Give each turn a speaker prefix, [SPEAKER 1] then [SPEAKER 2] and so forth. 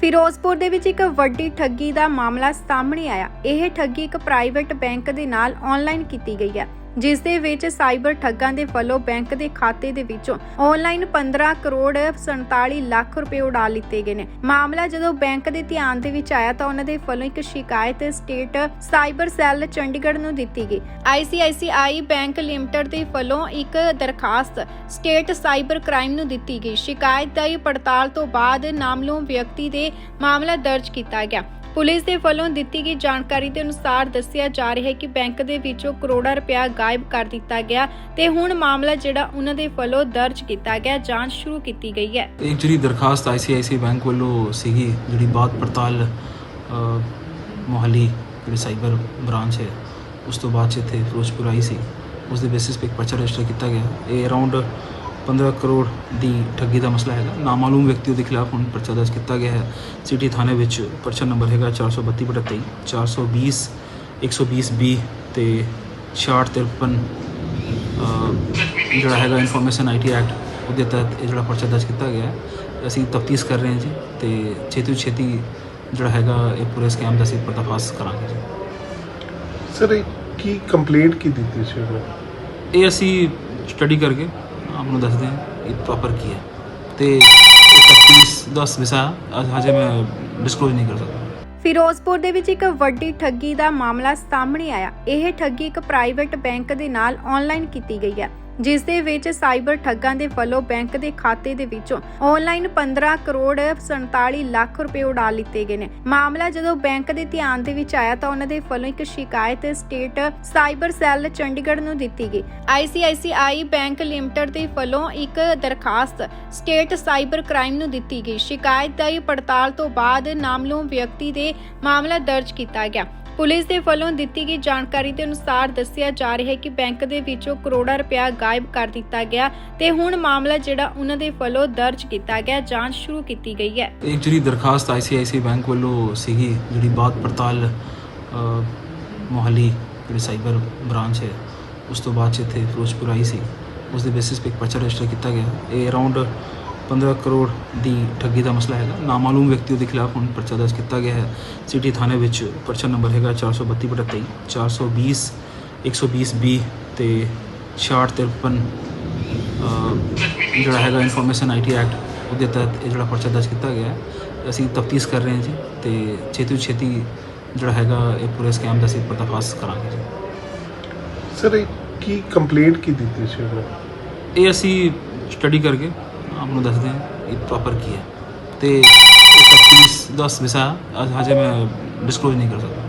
[SPEAKER 1] ਫਿਰੋਜ਼ਪੁਰ ਦੇ ਵਿੱਚ ਇੱਕ ਵੱਡੀ ਠੱਗੀ ਦਾ ਮਾਮਲਾ ਸਾਹਮਣੇ ਆਇਆ। ਇਹ ਠੱਗੀ ਇੱਕ ਪ੍ਰਾਈਵੇਟ ਬੈਂਕ ਦੇ ਨਾਲ ਆਨਲਾਈਨ ਕੀਤੀ ਗਈ ਹੈ। ਜਿਸ ਦੇ ਵਿੱਚ ਸਾਈਬਰ ਠੱਗਾਂ ਦੇ ਵੱਲੋਂ ਬੈਂਕ ਦੇ ਖਾਤੇ ਦੇ ਵਿੱਚੋਂ ਆਨਲਾਈਨ 15 ਕਰੋੜ 47 ਲੱਖ ਰੁਪਏ ਉਡਾ ਲਿੱਤੇ ਗਏ ਨੇ। ਮਾਮਲਾ ਜਦੋਂ ਬੈਂਕ ਦੇ ਧਿਆਨ ਦੇ ਵਿੱਚ ਆਇਆ ਤਾਂ ਉਹਨਾਂ ਦੇ ਵੱਲੋਂ ਇੱਕ ਸ਼ਿਕਾਇਤ ਸਟੇਟ ਸਾਈਬਰ ਸੈੱਲ ਚੰਡੀਗੜ੍ਹ ਨੂੰ ਦਿੱਤੀ ਗਈ। ICICI ਬੈਂਕ ਲਿਮਟਿਡ ਦੇ ਵੱਲੋਂ ਇੱਕ ਦਰਖਾਸਤ ਸਟੇਟ ਸਾਈਬਰ ਕ੍ਰਾਈਮ ਨੂੰ ਦਿੱਤੀ ਗਈ। ਸ਼ਿਕਾਇਤ ਦੀ ਪੜਤਾਲ ਤੋਂ ਬਾਅਦ ਨਾਮਲੂਮ ਵਿਅਕਤੀ ਦੇ ਮਾਮਲਾ ਦਰਜ ਕੀਤਾ ਗਿਆ। ਪੁਲਿਸ ਦੇ ਵੱਲੋਂ ਦਿੱਤੀ ਗਈ ਜਾਣਕਾਰੀ ਦੇ ਅਨੁਸਾਰ ਦੱਸਿਆ ਜਾ ਰਿਹਾ ਹੈ ਕਿ ਬੈਂਕ ਦੇ ਵਿੱਚੋਂ ਕਰੋੜਾਂ ਰੁਪਇਆ ਗਾਇਬ ਕਰ ਦਿੱਤਾ ਗਿਆ ਤੇ ਹੁਣ ਮਾਮਲਾ ਜਿਹੜਾ ਉਹਨਾਂ ਦੇ ਵੱਲੋਂ ਦਰਜ ਕੀਤਾ ਗਿਆ, ਜਾਂਚ ਸ਼ੁਰੂ ਕੀਤੀ ਗਈ ਹੈ।
[SPEAKER 2] ਇੱਕ ਜਿਹੜੀ ਦਰਖਾਸਤ ਆਈਸੀਆਈਸੀ ਬੈਂਕ ਵੱਲੋਂ ਸੀਗੀ, ਜਿਹੜੀ ਬਾਤ ਪੜਤਾਲ ਮੋਹਾਲੀ, ਜਿਹੜੀ ਸਾਈਬਰ ਬ੍ਰਾਂਚ ਹੈ, ਉਸ ਤੋਂ ਬਾਅਦ 'ਚ ਫਿਰੋਜ਼ਪੁਰ ਆਈ ਸੀ। ਉਸ ਦੇ ਬੇਸਿਸ 'ਤੇ ਇੱਕ ਪਰਚਾ ਰਜਿਸਟਰ ਕੀਤਾ ਗਿਆ। ਇਹ ਅਰਾਊਂਡ 15 ਕਰੋੜ ਦੀ ਠੱਗੀ ਦਾ ਮਸਲਾ ਹੈਗਾ। ਨਾਮਾਲੂਮ ਵਿਅਕਤੀ ਦੇ ਖਿਲਾਫ ਹੁਣ ਪਰਚਾ ਦਰਜ ਕੀਤਾ ਗਿਆ ਹੈ। ਸਿਟੀ ਥਾਣੇ ਵਿੱਚ ਪਰਚਾ ਨੰਬਰ ਹੈਗਾ 432 ਬਟਾ 23 420 120 ਬੀ ਤੇ 6653 ਜਿਹੜਾ ਹੈਗਾ ਇਨਫੋਰਮੇਸ਼ਨ ਆਈਟੀ ਐਕਟ ਉਹਦੇ ਤਹਿਤ ਇਹ ਜਿਹੜਾ ਪਰਚਾ ਦਰਜ ਕੀਤਾ ਗਿਆ ਹੈ। ਅਸੀਂ ਤਫਤੀਸ਼ ਕਰ ਰਹੇ ਹਾਂ ਜੀ ਤੇ ਛੇਤੀ ਛੇਤੀ ਜਿਹੜਾ ਹੈਗਾ ਇਹ ਪੂਰੇ ਸਕੈਮ ਦਾ ਅਸੀਂ ਪਰਦਾਫਾਸ਼ ਕਰਾਂਗੇ ਜੀ।
[SPEAKER 3] ਸਰ ਕੀ ਕੰਪਲੇਂਟ ਕੀ ਦਿੱਤੀ ਸੀ ਉਹਨੇ?
[SPEAKER 2] ਇਹ ਅਸੀਂ ਸਟੱਡੀ ਕਰਕੇ ਆਪ ਨੂੰ ਦੱਸਦੇ ਹਾਂ ਇਹ ਪ੍ਰੋਪਰ ਕੀ ਹੈ। ਤੇ ਤਫਤੀਸ਼ ਦਾ ਵਿਸ਼ਾ ਅੱਜ ਮੈਂ ਡਿਸਕਲੋਜ਼ ਨਹੀਂ ਕਰ ਸਕਦਾ।
[SPEAKER 1] ਫਿਰੋਜ਼ਪੁਰ ਦੇ ਵਿੱਚ ਇੱਕ ਵੱਡੀ ਠੱਗੀ ਦਾ ਮਾਮਲਾ ਸਾਹਮਣੇ ਆਇਆ। ਇਹ ਠੱਗੀ ਇੱਕ ਪ੍ਰਾਈਵੇਟ ਬੈਂਕ ਦੇ ਨਾਲ ਆਨਲਾਈਨ ਕੀਤੀ ਗਈ ਹੈ। ਜਿਸ ਦੇ ਵਿੱਚ ਸਾਈਬਰ ਠੱਗਾਂ ਦੇ ਵੱਲੋਂ ਬੈਂਕ ਦੇ ਖਾਤੇ ਦੇ ਵਿੱਚੋਂ ਆਨਲਾਈਨ 15 ਕਰੋੜ 47 ਲੱਖ ਰੁਪਏ ਉਡਾ ਲਿੱਤੇ ਗਏ ਨੇ। ਮਾਮਲਾ ਜਦੋਂ ਬੈਂਕ ਦੇ ਧਿਆਨ ਦੇ ਵਿੱਚ ਆਇਆ ਤਾਂ ਉਹਨਾਂ ਦੇ ਵੱਲੋਂ ਇੱਕ ਸ਼ਿਕਾਇਤ ਸਟੇਟ ਸਾਈਬਰ ਸੈੱਲ ਚੰਡੀਗੜ੍ਹ ਨੂੰ ਦਿੱਤੀ ਗਈ। ICICI ਬੈਂਕ ਲਿਮਟਿਡ ਦੇ ਵੱਲੋਂ ਇੱਕ ਦਰਖਾਸਤ ਸਟੇਟ ਸਾਈਬਰ ਕ੍ਰਾਈਮ ਨੂੰ ਦਿੱਤੀ ਗਈ। ਸ਼ਿਕਾਇਤ ਦੀ ਪੜਤਾਲ ਤੋਂ ਬਾਅਦ ਨਾਮਲੂਮ ਵਿਅਕਤੀ ਦੇ ਮਾਮਲਾ ਦਰਜ ਕੀਤਾ ਗਿਆ। ਪੁਲਿਸ ਦੇ ਵੱਲੋਂ ਦਿੱਤੀ ਗਈ ਜਾਣਕਾਰੀ ਦੇ ਅਨੁਸਾਰ ਦੱਸਿਆ ਜਾ ਰਿਹਾ ਹੈ ਕਿ ਬੈਂਕ ਦੇ ਵਿੱਚੋਂ ਕਰੋੜਾਂ ਰੁਪਇਆ ਗਾਇਬ ਕਰ ਦਿੱਤਾ ਗਿਆ ਤੇ ਹੁਣ ਮਾਮਲਾ ਜਿਹੜਾ ਉਹਨਾਂ ਦੇ ਵੱਲੋਂ ਦਰਜ ਕੀਤਾ ਗਿਆ ਜਾਂਚ ਸ਼ੁਰੂ ਕੀਤੀ ਗਈ ਹੈ।
[SPEAKER 2] ਇੱਕ ਜਿਹੜੀ ਦਰਖਾਸਤ ਆਈਸੀਆਈਸੀ ਬੈਂਕ ਵੱਲੋਂ ਸੀਗੀ ਜਿਹੜੀ ਬਾਤ ਪੜਤਾਲ ਅ, ਜਿਹੜੀ ਸਾਈਬਰ ਬ੍ਰਾਂਚ ਹੈ ਉਸ ਤੋਂ ਬਾਅਦ 'ਚ ਫਿਰੋਜ਼ਪੁਰ ਆਈ ਸੀ। ਉਸ ਦੇ ਬੇਸਿਸ 'ਤੇ ਇੱਕ ਪਰਚਾ ਰਜਿਸਟਰ ਕੀਤਾ ਗਿਆ। ਇਹ ਅਰਾਊਂਡ 15 ਕਰੋੜ ਦੀ ਠੱਗੀ ਦਾ ਮਸਲਾ ਹੈਗਾ। ਨਾਮਾਲੂਮ ਵਿਅਕਤੀ ਦੇ ਖਿਲਾਫ ਹੁਣ ਪਰਚਾ ਦਰਜ ਕੀਤਾ ਗਿਆ ਹੈ। ਸਿਟੀ ਥਾਣੇ ਵਿੱਚ ਪਰਚਾ ਨੰਬਰ ਹੈਗਾ 432 ਬਟਾ 23 420 120 ਬੀ ਤੇ 6653 ਜਿਹੜਾ ਹੈਗਾ ਇਨਫੋਰਮੇਸ਼ਨ ਆਈਟੀ ਐਕਟ ਉਹਦੇ ਤਹਿਤ ਇਹ ਜਿਹੜਾ ਪਰਚਾ ਦਰਜ ਕੀਤਾ ਗਿਆ ਹੈ। ਅਸੀਂ ਤਫਤੀਸ਼ ਕਰ ਰਹੇ ਹਾਂ ਜੀ ਤੇ ਛੇਤੀ ਛੇਤੀ ਜਿਹੜਾ ਹੈਗਾ ਇਹ ਪੂਰੇ ਸਕੈਮ ਦਾ ਅਸੀਂ ਪਰਦਾਫਾਸ਼ ਕਰਾਂਗੇ ਜੀ।
[SPEAKER 3] ਸਰ ਇਹ ਕੀ ਕੰਪਲੇਂਟ ਕੀ ਦਿੱਤੀ ਸੀ
[SPEAKER 2] ਇਹ ਅਸੀਂ ਸਟੱਡੀ ਕਰਕੇ ਆਪ ਨੂੰ ਦੱਸਦੇ ਹਾਂ ਇਹ ਪ੍ਰੋਪਰ ਕੀ ਹੈ। ਤੇ ਇਹ ਤਫਤੀਸ਼ ਦਾ ਵਿਸ਼ਾ ਹਜੇ ਮੈਂ ਡਿਸਕਲੋਜ਼ ਨਹੀਂ ਕਰ ਸਕਦਾ।